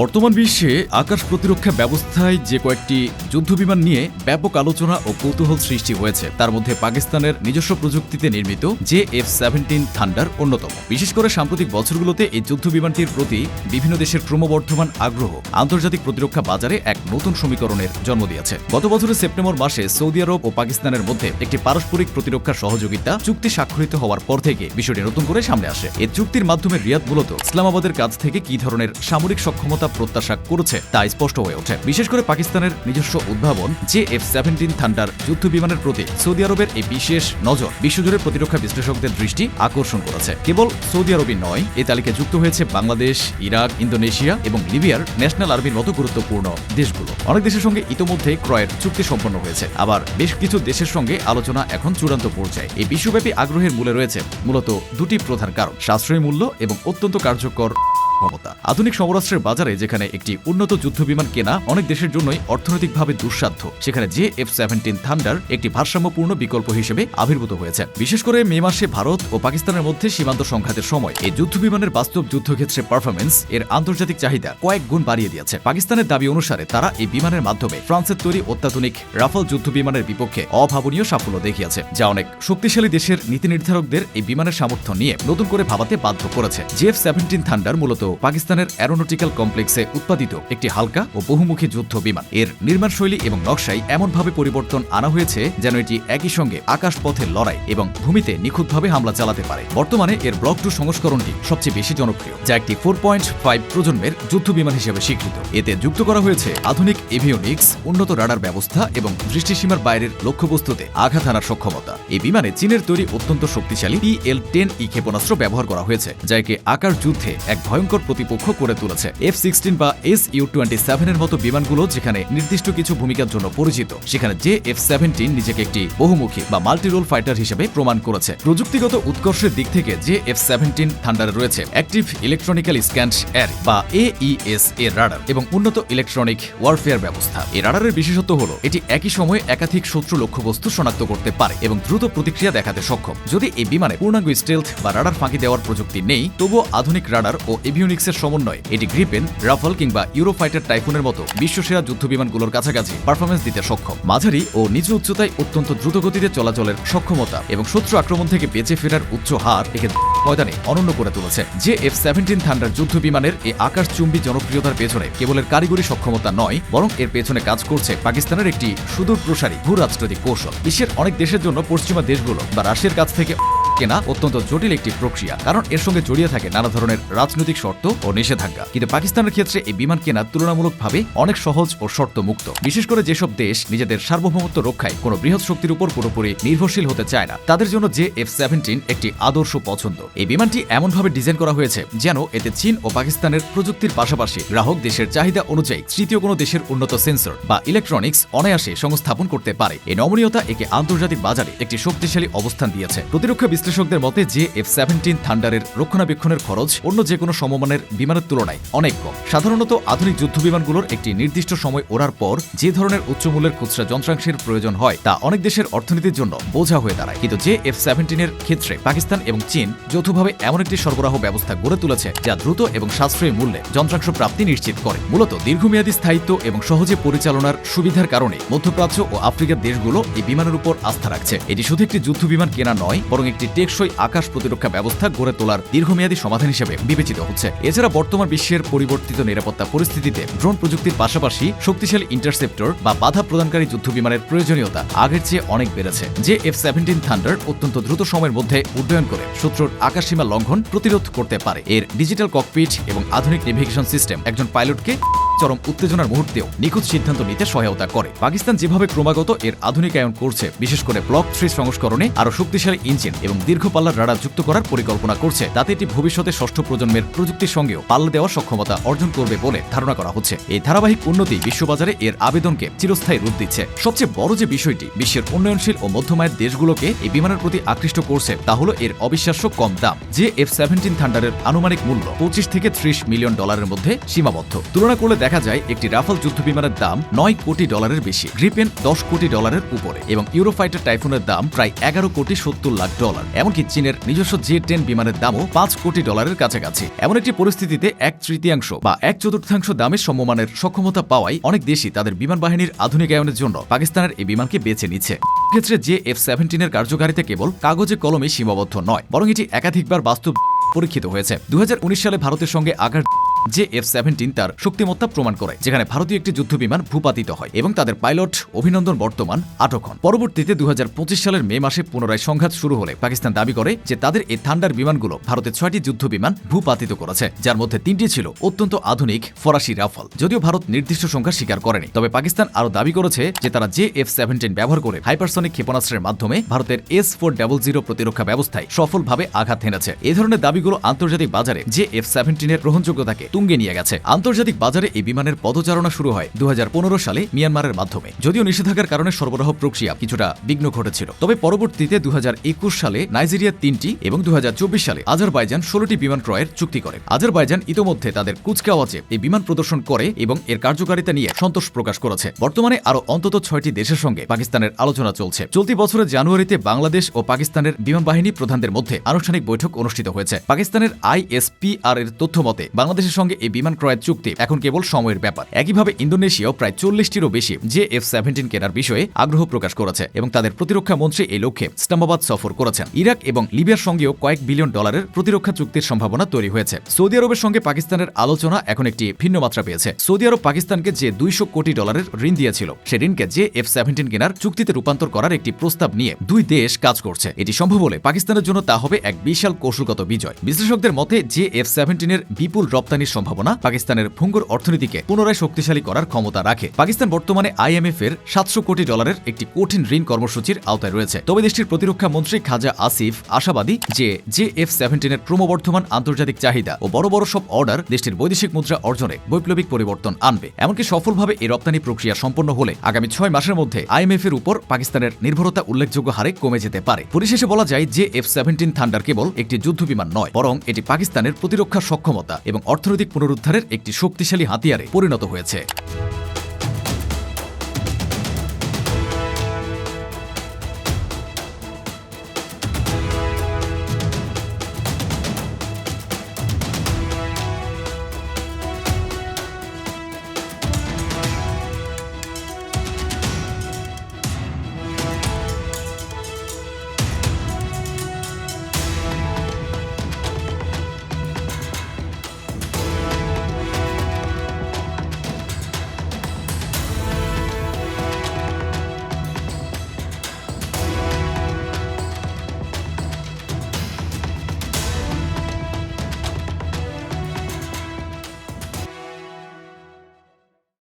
বর্তমান বিশ্বে আকাশ প্রতিরক্ষা ব্যবস্থায় যে কয়েকটি যুদ্ধবিমান নিয়ে ব্যাপক আলোচনা ও কৌতূহল সৃষ্টি হয়েছে, তার মধ্যে পাকিস্তানের নিজস্ব প্রযুক্তিতে নির্মিত জে এফ সেভেন্টিন থান্ডার অন্যতম। বিশেষ করে সাম্প্রতিক বছরগুলোতে এই যুদ্ধবিমানটির প্রতি বিভিন্ন দেশের ক্রমবর্ধমান আগ্রহ আন্তর্জাতিক প্রতিরক্ষা বাজারে এক নতুন সমীকরণের জন্ম দিয়েছে। গত বছরের সেপ্টেম্বর মাসে সৌদি আরব ও পাকিস্তানের মধ্যে একটি পারস্পরিক প্রতিরক্ষা সহযোগিতা চুক্তি স্বাক্ষরিত হওয়ার পর থেকে বিষয়টি নতুন করে সামনে আসে। এই চুক্তির মাধ্যমে রিয়াদ মূলত ইসলামাবাদের কাছ থেকে কি ধরনের সামরিক সক্ষমতা প্রত্যাশা করেছে, তা স্পষ্ট হয়ে ওঠে। বিশেষ করে পাকিস্তানের নিজস্ব উদ্ভাবন, জে এফ সেভেন্টিন থান্ডার যুদ্ধ বিমানের প্রতি সৌদি আরবের এই বিশেষ নজর বিশ্বজুড়ে প্রতিরক্ষা বিশ্লেষকদের দৃষ্টি আকর্ষণ করেছে। কেবল সৌদি আরবই নয় এই তালিকায় যুক্ত হয়েছে বাংলাদেশ, ইরাক, ইন্দোনেশিয়া এবং লিবিয়ার ন্যাশনাল আর্মির মতো গুরুত্বপূর্ণ দেশগুলো। অনেক দেশের সঙ্গে ইতোমধ্যে ক্রয়ের চুক্তি সম্পন্ন হয়েছে। আবার বেশ কিছু দেশের সঙ্গে আলোচনা এখন চূড়ান্ত পর্যায়ে। এই বিশ্বব্যাপী আগ্রহের মূলে রয়েছে মূলত দুটি প্রধান কারণ, সাশ্রয়ী মূল্য এবং অত্যন্ত কার্যকর ক্ষমতা। আধুনিক সমরাস্ত্রের বাজারে যেখানে একটি উন্নত যুদ্ধবিমান কেনা অনেক দেশের জন্যই অর্থনৈতিকভাবে দুঃসাধ্য, সেখানে জে এফ সেভেন্টিন থান্ডার একটি ভারসাম্যপূর্ণ বিকল্প হিসেবে আবির্ভূত হয়েছে। বিশেষ করে মে মাসে ভারত ও পাকিস্তানের মধ্যে সীমান্ত সংঘাতের সময় এই যুদ্ধবিমানের বাস্তব যুদ্ধক্ষেত্রে পারফরমেন্স এর আন্তর্জাতিক চাহিদা কয়েক গুণ বাড়িয়ে দিয়েছে। পাকিস্তানের দাবি অনুসারে তারা এই বিমানের মাধ্যমে ফ্রান্সের তৈরি অত্যাধুনিক রাফাল যুদ্ধবিমানের বিপক্ষে অভাবনীয় সাফল্য দেখিয়েছে, যা অনেক শক্তিশালী দেশের নীতি নির্ধারকদের এই বিমানের সামর্থ্য নিয়ে নতুন করে ভাবাতে বাধ্য করেছে। জেএফ সেভেন্টিন থান্ডার মূলত পাকিস্তানের অ্যারোনটিক্যাল কমপ্লেক্সে উৎপাদিত একটি হালকা ও বহুমুখী যুদ্ধ বিমান। এর নির্মাণ শৈলী এবং নকশায় এমনভাবে পরিবর্তন আনা হয়েছে যেন এটি একই সঙ্গে আকাশপথে লড়াই এবং ভূমিতে নিখুঁতভাবে হামলা চালাতে পারে। বর্তমানে এর ব্লক টু সংস্করণটি সবচেয়ে বেশি জনপ্রিয়, যা একটি ফোর পয়েন্ট ফাইভ প্রজন্মের যুদ্ধ বিমান হিসেবে স্বীকৃত। এতে যুক্ত করা হয়েছে আধুনিক এভিওনিক্স, উন্নত রাডার ব্যবস্থা এবং দৃষ্টিসীমার বাইরের লক্ষ্যবস্তুতে আঘাত আনার সক্ষমতা। এই বিমানে চীনের তৈরি অত্যন্ত শক্তিশালী পিএল টেন ই ক্ষেপণাস্ত্র ব্যবহার করা হয়েছে, যা একে আকার যুদ্ধে এক ভয়ঙ্কর প্রতিপক্ষ করে তুলেছে। এফ সিক্সটিন বা এস ইউ টোয়েন্টি সেভেনের মতো বিমানগুলো যেখানে নির্দিষ্ট কিছু ভূমিকার জন্য পরিচিত, সেখানে জে এফ সেভেন্টিন নিজেকে একটি বহুমুখী বা মাল্টিরোল ফাইটার হিসেবে প্রমাণ করেছে। প্রযুক্তিগত উৎকর্ষের দিক থেকে জে এফ সেভেন্টিন থান্ডারে রয়েছে অ্যাক্টিভ ইলেকট্রনিক্যাল স্ক্যান্ড এর বা এইএস এর রাডার এবং উন্নত ইলেকট্রনিক ওয়ারফেয়ার ব্যবস্থা। এই রাডারের বিশেষত্ব হল, এটি একই সময়ে একাধিক শত্রু লক্ষ্যবস্তু শনাক্ত করতে পারে এবং দ্রুত প্রতিক্রিয়া দেখাতে সক্ষম। যদি এই বিমানে পূর্ণাঙ্গ স্টেলথ বা রাডার ফাঁকি দেওয়ার প্রযুক্তি নেই, তবুও আধুনিক রাডার ও এভিওনিক্সের সমন্বয়। এটি গ্রিপেন, রাফাল কিংবা ইউরোফাইটার টাইফুনের মতো বিশ্বসেরা যুদ্ধ বিমানগুলোর কাছাকাছি পারফরমেন্স দিতে সক্ষম। মাঝারি ও নিচু উচ্চতায় অত্যন্ত দ্রুত গতিতে চলাচলের সক্ষমতা এবং শত্রু আক্রমণ থেকে বেঁচে ফেরার উচ্চ হার একে ময়দানে অনন্য করে তুলেছে। যে এফ সেভেন্টিন থান্ডার যুদ্ধ বিমানের এই আকাশচুম্বী জনপ্রিয়তার পেছনে কেবলের কারিগরি সক্ষমতা নয়, বরং এর পেছনে কাজ করছে পাকিস্তানের একটি সুদূর প্রসারী ভূ রাজনৈতিক কৌশল। বিশ্বের অনেক দেশের জন্য পশ্চিমা দেশগুলো বা রাশিয়ার কাছ থেকে কেনা অত্যন্ত জটিল একটি প্রক্রিয়া, কারণ এর সঙ্গে জড়িয়ে থাকে নানা ধরনের রাজনৈতিক শর্ত ও নিষেধাজ্ঞা। কিন্তু পাকিস্তানের ক্ষেত্রে এই বিমান কেনা তুলনামূলকভাবে অনেক সহজ ও শর্ত মুক্ত বিশেষ করে যেসব দেশ নিজেদের সার্বভৌমত্ব রক্ষায় কোনো বৃহৎ শক্তির উপর পুরোপুরি নির্ভরশীল হতে চায় না, তাদের জন্য যে এফ সেভেন্টিন একটি আদর্শ পছন্দ। এই বিমানটি এমনভাবে ডিজাইন করা হয়েছে যেন এতে চীন ও পাকিস্তানের প্রযুক্তির পাশাপাশি গ্রাহক দেশের চাহিদা অনুযায়ী তৃতীয় কোনো দেশের উন্নত সেন্সর বা ইলেকট্রনিক্স অনায়াসে সংস্থাপন করতে পারে। এই নমনীয়তা একে আন্তর্জাতিক বাজারে একটি শক্তিশালী অবস্থান দিয়েছে। প্রতিরক্ষা বিশ্লেষকদের মতে যে এফ সেভেন্টিন থান্ডারের রক্ষণাবেক্ষণের খরচ অন্য যে কোনো সমমানের বিমানের তুলনায় অনেক কম। সাধারণত আধুনিক যুদ্ধ বিমানগুলোর একটি নির্দিষ্ট সময় ওড়ার পর যে ধরনের উচ্চমূল্যের খুচরা যন্ত্রাংশের প্রয়োজন হয় তা অনেক দেশের অর্থনীতির জন্য বোঝা হয়ে দাঁড়ায়। কিন্তু যে এফ সেভেন্টিনের ক্ষেত্রে পাকিস্তান এবং চীন যৌথভাবে এমন একটি সরবরাহ ব্যবস্থা গড়ে তুলেছে যা দ্রুত এবং সাশ্রয়ী মূল্যে যন্ত্রাংশ প্রাপ্তি নিশ্চিত করে। মূলত দীর্ঘমেয়াদী স্থায়িত্ব এবং সহজে পরিচালনার সুবিধার কারণে মধ্যপ্রাচ্য ও আফ্রিকার দেশগুলো এই বিমানের উপর আস্থা রাখছে। এটি শুধু একটি যুদ্ধ বিমান কেনা নয়, বরং একটি টেকসই আকাশ প্রতিরক্ষা ব্যবস্থা গড়ে তোলার দীর্ঘমেয়াদী সমাধান হিসেবে বিবেচিত হচ্ছে। এছাড়া বর্তমান বিশ্বের পরিবর্তিত নিরাপত্তা পরিস্থিতিতে ড্রোন প্রযুক্তির পাশাপাশি শক্তিশালী ইন্টারসেপ্টর বা বাধা প্রদানকারী যুদ্ধ বিমানের প্রয়োজনীয়তা আগের চেয়ে অনেক বেড়েছে, যে এফ সেভেন্টিন থান্ডার অত্যন্ত দ্রুত সময়ের মধ্যে উড্ডয়ন করে। শত্রুর আকাশসীমা লঙ্ঘন প্রতিরোধ করতে পারে। এর ডিজিটাল ককপিট এবং আধুনিক নেভিগেশন সিস্টেম একজন পাইলটকে চরম উত্তেজনার মুহূর্তেও নিখুঁত সিদ্ধান্ত নিতে সহায়তা করে। পাকিস্তান যেভাবে ক্রমাগত এর আধুনিকায়ন করছে, বিশেষ করে ব্লক থ্রি সংস্করণে আরও শক্তিশালী ইঞ্জিন এবং দীর্ঘ পাল্লার রাডার যুক্ত করার পরিকল্পনা করছে, তাতে এটি ভবিষ্যতে ষষ্ঠ প্রজন্মের প্রযুক্তির সঙ্গেও পাল্লা দেওয়ার সক্ষমতা অর্জন করবে বলে ধারণা করা হচ্ছে। এই ধারাবাহিক উন্নতি বিশ্ববাজারে এর আবেদনকে চিরস্থায়ী রূপ দিচ্ছে। সবচেয়ে বড় যে বিষয়টি বিশ্বের উন্নয়নশীল ও মধ্যমায়ের দেশগুলোকে এই বিমানের প্রতি আকৃষ্ট করছে, তা হল এর অবিশ্বাস্য কম দাম, যে এফ সেভেন্টিন থান্ডারের আনুমানিক মূল্য পঁচিশ থেকে ত্রিশ মিলিয়ন ডলারের মধ্যে সীমাবদ্ধ। তুলনা করলে দেখা যায় একটি রাফাল যুদ্ধ বিমানের দাম নয় কোটি ডলারের বেশি। গ্রিপেন দশ কোটি ডলারের উপরে এবং ইউরোফাইটার টাইফুনের দাম প্রায় এগারো কোটি সত্তর লাখ ডলার। এমনকি চীনের নিজস্ব জে টেন বিমানের দামও পাঁচ কোটি ডলারের কাছাকাছি। এমন একটি পরিস্থিতিতে এক তৃতীয়াংশ বা এক চতুর্থাংশ দামে সমমানের সক্ষমতা পাওয়ায় অনেক দেশই তাদের বিমান বাহিনীর আধুনিকায়নের জন্য পাকিস্তানের এই বিমানকে বেছে নিচ্ছে। ক্ষেত্রে যে এফ সেভেন্টিনের কার্যকারিতা কেবল কাগজে কলমে সীমাবদ্ধ নয়, বরং এটি একাধিকবার বাস্তব পরীক্ষিত হয়েছে। দু হাজার উনিশ সালে ভারতের সঙ্গে আঘাত যে এফ সেভেন্টিন তার শক্তিমত্তা প্রমাণ করে, যেখানে ভারতীয় একটি যুদ্ধ বিমান ভূপাতিত হয় এবং তাদের পাইলট অভিনন্দন বর্তমান আটক হন। পরবর্তীতে দু হাজার পঁচিশ সালের মে মাসে পুনরায় সংঘাত শুরু হলে পাকিস্তান দাবি করে যে তাদের এই থান্ডার বিমানগুলো ভারতের ছয়টি যুদ্ধ বিমান ভূপাতিত করেছে, যার মধ্যে তিনটি ছিল অত্যন্ত আধুনিক ফরাসি রাফাল। যদিও ভারত নির্দিষ্ট সংখ্যা স্বীকার করেনি, তবে পাকিস্তান আরও দাবি করেছে যে তারা জে এফ সেভেন্টিন ব্যবহার করে হাইপারসনিক ক্ষেপণাস্ত্রের মাধ্যমে ভারতের এস ফোর ডাবল জিরো প্রতিরক্ষা ব্যবস্থায় সফলভাবে আঘাত হেনেছে। এ ধরনের দাবিগুলো আন্তর্জাতিক বাজারে যে এফ সেভেন্টিনের গ্রহণযোগ্যতাকে তুঙ্গে নিয়ে গেছে। আন্তর্জাতিক বাজারে এই বিমানের পদচারণা শুরু হয় দু সালে মিয়ানমারের মাধ্যমে। যদিও নিষেধাজ্ঞার কারণে সরবরাহ প্রক্রিয়া কিছুটা বিঘ্ন ঘটেছিল। তবে পরবর্তীতে দু সালে নাইজেরিয়া তিনটি এবং দু সালে আজারবাইজান ষোলোটি বিমান ক্রয়ের চুক্তি করে। আজারবাইজান ইতোমধ্যে তাদের কুচকাওয়াজে এই বিমান প্রদর্শন করে এবং এর কার্যকারিতা নিয়ে সন্তোষ প্রকাশ করেছে। বর্তমানে আরও অন্তত ছয়টি দেশের সঙ্গে পাকিস্তানের আলোচনা চলছে। চলতি বছরের জানুয়ারিতে বাংলাদেশ ও পাকিস্তানের বিমান বাহিনী প্রধানদের মধ্যে আনুষ্ঠানিক বৈঠক অনুষ্ঠিত হয়েছে। পাকিস্তানের আইএসপিআর এর তথ্য মতে, বাংলাদেশের সঙ্গে এই বিমান ক্রয়ের চুক্তি এখন কেবল সময়ের ব্যাপার। একইভাবে ইন্দোনেশিয়াও প্রায় চল্লিশটিরও বেশি যে এফ সেভেন্টিন কেনার বিষয়ে আগ্রহ প্রকাশ করেছে এবং তাদের প্রতিরক্ষা মন্ত্রী এই লক্ষ্যে ইসলামাবাদ সফর করেছেন। ইরাক এবং লিবিয়ার সঙ্গেও কয়েক বিলিয়ন ডলারের প্রতিরক্ষা চুক্তির সম্ভাবনা তৈরি হয়েছে। সৌদি আরবের সঙ্গে পাকিস্তানের আলোচনা এখন একটি ভিন্ন মাত্রা পেয়েছে। সৌদি আরব পাকিস্তানকে যে দুইশো কোটি ডলারের ঋণ দিয়েছিল, সে ঋণকে যে এফ সেভেন্টিন কেনার চুক্তিতে রূপান্তর করার একটি প্রস্তাব নিয়ে দুই দেশ কাজ করছে। এটি সম্ভব হলে পাকিস্তানের জন্য তা হবে এক বিশাল কৌশলগত বিজয়। বিশ্লেষকদের মতে যে এফ সেভেন্টিনের বিপুল রপ্তানির সম্ভাবনা পাকিস্তানের ভঙ্গুর অর্থনীতিকে পুনরায় শক্তিশালী করার ক্ষমতা রাখে। পাকিস্তান বর্তমানে আইএমএফ এর সাতশো কোটি ডলারের একটি কঠিন ঋণ কর্মসূচির আওতায় রয়েছে। তবে দেশটির প্রতিরক্ষা মন্ত্রী খাজা আসিফ আশাবাদী যে যে এফ সেভেন্টিনের ক্রমবর্ধমান আন্তর্জাতিক চাহিদা ও বড় বড় সব অর্ডার দেশটির বৈদেশিক মুদ্রা অর্জনে বৈপ্লবিক পরিবর্তন আনবে। এমনকি সফলভাবে এই রপ্তানি প্রক্রিয়া সম্পন্ন হলে আগামী ছয় মাসের মধ্যে আইএমএফ এর উপর পাকিস্তানের নির্ভরতা উল্লেখযোগ্য হারে কমে যেতে পারে। পরিশেষে বলা যায় যে এফ সেভেন্টিন থান্ডার কেবল একটি যুদ্ধ বিমান নয়, বরং এটি পাকিস্তানের প্রতিরক্ষা সক্ষমতা এবং অর্থনৈতিক পুনরুদ্ধারের একটি শক্তিশালী হাতিয়ারে পরিণত হয়েছে।